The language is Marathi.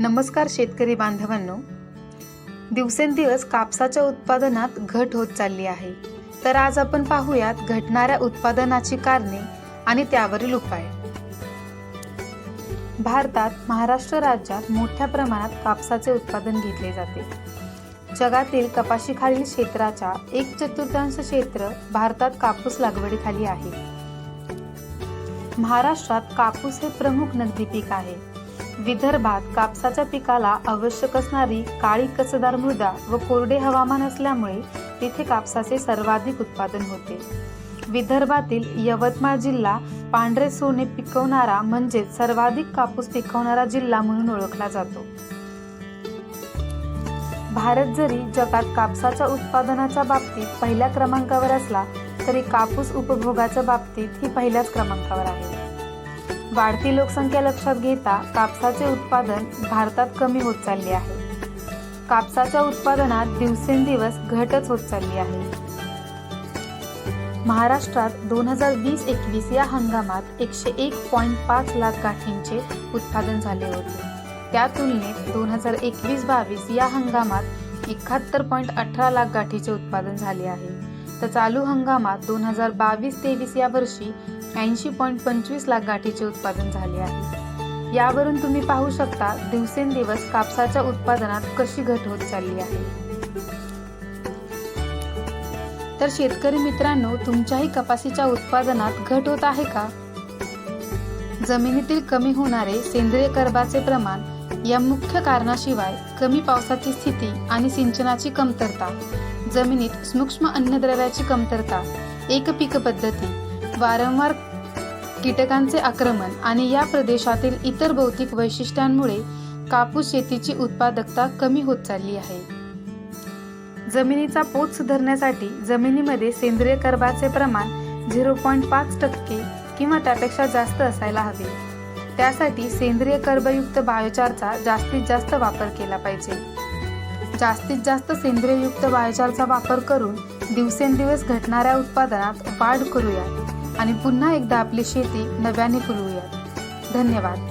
नमस्कार शेतकरी बांधवांनो. दिवसेंदिवस कापसाच्या उत्पादनात घट होत चालली आहे. तर आज आपण पाहूयात घटणाऱ्या उत्पादनाची कारणे आणि त्यावरील उपाय. भारतात महाराष्ट्र राज्यात मोठ्या प्रमाणात कापसाचे उत्पादन घेतले जाते. जगातील कपाशीखालील क्षेत्राच्या एक चतुर्थांश क्षेत्र भारतात कापूस लागवडीखाली आहे. महाराष्ट्रात कापूस हे प्रमुख नगदी पीक आहे. विदर्भात कापसाच्या पिकाला आवश्यक असणारी काळी कसदार मृदा व कोरडे हवामान असल्यामुळे तिथे कापसाचे सर्वाधिक उत्पादन होते. विदर्भातील यवतमाळ जिल्हा पांढरे सोने पिकवणारा म्हणजेच सर्वाधिक कापूस पिकवणारा जिल्हा म्हणून ओळखला जातो. भारत जरी जगात कापसाच्या उत्पादनाच्या बाबतीत पहिल्या क्रमांकावर असला तरी कापूस उपभोगाच्या बाबतीत ही पहिल्याच क्रमांकावर आहे. वाढती लोकसंख्या लक्षात घेता कापसाचे उत्पादन भारतात कमी होत चालले आहे. कापसाच्या उत्पादनात दिवसेंदिवस घटच होत चालली आहे. महाराष्ट्रात दोन हजार वीस एकवीस या हंगामात एकशे एक पॉईंट पाच लाख गाठींचे उत्पादन झाले होते. त्या तुलनेत दोन हजार एकवीस बावीस या हंगामात एकाहत्तर पॉईंट अठरा लाख गाठीचे उत्पादन झाले आहे. तर चालू हंगामात दोन हजार बावीस तेवीस या वर्षी ऐंशी पॉईंट पंचवीस लाख गाठीचे उत्पादन झाले आहे. यावरून तुम्ही पाहू शकता दिवसेंदिवस कापसाच्या उत्पादनात कशी घट होत चालली आहे. तर शेतकरी मित्रांनो तुमच्याही कपाशीच्या उत्पादनात घट होत आहे का? जमिनीतील कमी होणारे सेंद्रिय कर्बाचे प्रमाण या मुख्य कारणाशिवाय कमी पावसाची स्थिती आणि सिंचनाची कमतरता जमिनीत सूक्ष्म अन्नद्रव्याची कमतरता एक पीक पद्धती वारंवार कीटकांचे आक्रमण आणि या प्रदेशातील इतर भौतिक वैशिष्ट्यांमुळे कापूस शेतीची उत्पादकता कमी होत चालली आहे. जमिनीचा पोत सुधारण्यासाठी जमिनीमध्ये सेंद्रिय कर्बाचे प्रमाण झिरो पॉईंट पाच टक्के किंवा त्यापेक्षा जास्त असायला हवे. त्यासाठी सेंद्रिय कर्बयुक्त बायोचारचा जास्तीत जास्त वापर केला पाहिजे. जास्तीत जास्त सेंद्रिययुक्त बायोचारचा वापर करून दिवसेंदिवस घटणाऱ्या उत्पादनात वाढ करूया आणि पुन्हा एकदा आपली शेती नव्याने फुलवूया धन्यवाद.